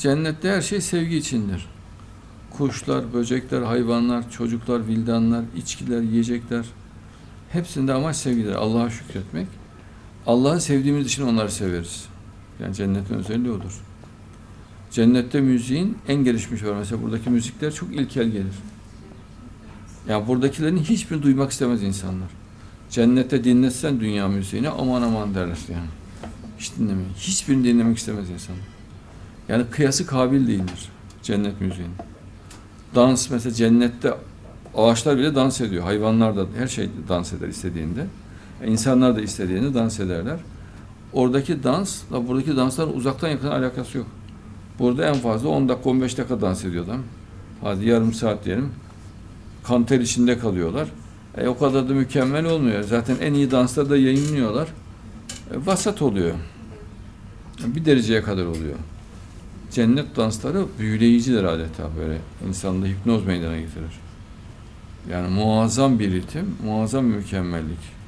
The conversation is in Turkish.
cennette her şey sevgi içindir. Kuşlar, böcekler, hayvanlar, çocuklar, vildanlar, içkiler, yiyecekler. Hepsinde amaç sevgidir. Allah'a şükretmek. Allah'ı sevdiğimiz için onları severiz. Yani cennetin özelliği odur. Cennette müziğin en gelişmiş var. Mesela buradaki müzikler çok ilkel gelir. Yani buradakilerin hiçbirini duymak istemez insanlar. Cennette dinletsen dünya müziğini aman aman derler yani. Hiç dinlemeyin. Hiçbirini dinlemek istemez insanlar. Yani kıyası kabil değildir cennet müziğinin. Dans mesela cennette ağaçlar bile dans ediyor. Hayvanlar da her şey dans eder istediğinde. E, İnsanlar da istediğinde dans ederler. Oradaki dansla buradaki dansların uzaktan yakın alakası yok. Burada en fazla 10 dakika 15 dakika dans ediyor adam. Hadi yarım saat diyelim. Kanter içinde kalıyorlar. E, o kadar da mükemmel olmuyor. Zaten en iyi dansları da yayınlıyorlar. E, vasat oluyor. Bir dereceye kadar oluyor. Cennet dansları büyüleyicidir adeta böyle. İnsanda hipnoz meydana getirir. Yani muazzam bir ritim, muazzam mükemmellik.